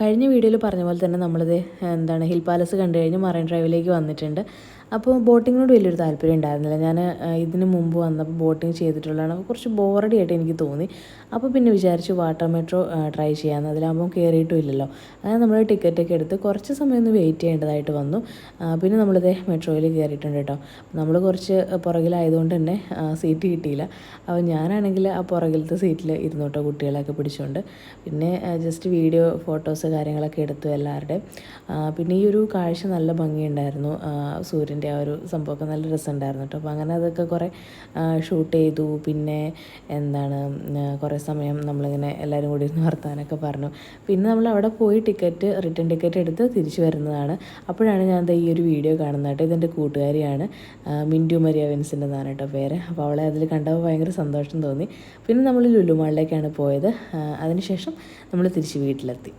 കഴിഞ്ഞ വീഡിയോയിൽ പറഞ്ഞ പോലെ തന്നെ നമ്മളിത് എന്താണ് ഹിൽ പാലസ് കണ്ടു കഴിഞ്ഞ് മറൈൻ ഡ്രൈവിലേക്ക് വന്നിട്ടുണ്ട്. അപ്പോൾ ബോട്ടിങ്ങിനോട് വലിയൊരു താല്പര്യം ഉണ്ടായിരുന്നില്ല. ഞാൻ ഇതിന് മുമ്പ് വന്നപ്പോൾ ബോട്ടിങ് ചെയ്തിട്ടുള്ളതാണ്. അപ്പോൾ കുറച്ച് ബോറടി ആയിട്ട് എനിക്ക് തോന്നി. അപ്പോൾ പിന്നെ വിചാരിച്ചു വാട്ടർ മെട്രോ ട്രൈ ചെയ്യാമെന്ന്. അതിലാകുമ്പോൾ കയറിയിട്ടും ഇല്ലല്ലോ. അങ്ങനെ നമ്മൾ ടിക്കറ്റൊക്കെ എടുത്ത് കുറച്ച് സമയം ഒന്ന് വെയിറ്റ് ചെയ്യേണ്ടതായിട്ട് വന്നു. പിന്നെ നമ്മളിത് മെട്രോയിൽ കയറിയിട്ടുണ്ട് കേട്ടോ. നമ്മൾ കുറച്ച് പുറകിലായതുകൊണ്ട് തന്നെ സീറ്റ് കിട്ടിയില്ല. അപ്പോൾ ഞാനാണെങ്കിൽ ആ പുറകിലത്തെ സീറ്റിൽ ഇരുന്നു കേട്ടോ കുട്ടികളെയൊക്കെ പിടിച്ചുകൊണ്ട് പിന്നെ ജസ്റ്റ് വീഡിയോ ഫോട്ടോസ് കാര്യങ്ങളൊക്കെ എടുത്തു എല്ലാവരുടെയും. പിന്നെ ഈ ഒരു കാഴ്ച നല്ല ഭംഗിയുണ്ടായിരുന്നു ആ, സൂര്യന്റെ ആ ഒരു സംഭവമൊക്കെ നല്ല രസമുണ്ടായിരുന്നു കേട്ടോ. അപ്പോൾ അങ്ങനെ അതൊക്കെ കുറേ ഷൂട്ട് ചെയ്തു. പിന്നെ എന്താണ് കുറേ സമയം നമ്മളിങ്ങനെ എല്ലാവരും കൂടി ഇരുന്ന് വർത്താനൊക്കെ പറഞ്ഞു. പിന്നെ നമ്മൾ അവിടെ പോയി ടിക്കറ്റ് റിട്ടേൺ ടിക്കറ്റ് എടുത്ത് തിരിച്ചു വരുന്നതാണ്. അപ്പോഴാണ് ഞാൻ ഈ ഒരു വീഡിയോ കാണുന്നത് കേട്ടോ. ഇതെന്റെ കൂട്ടുകാരിയാണ് മിന്റു മരിയ വിൻസിന്റെ എന്നാണ് കേട്ടോ പേര്. അപ്പോൾ അവളെ അതിൽ കണ്ടപ്പോൾ ഭയങ്കര സന്തോഷം തോന്നി. പിന്നെ നമ്മൾ ലുലുമാളിലേക്കാണ് പോയത്. അതിനുശേഷം നമ്മൾ തിരിച്ച് വീട്ടിലെത്തി.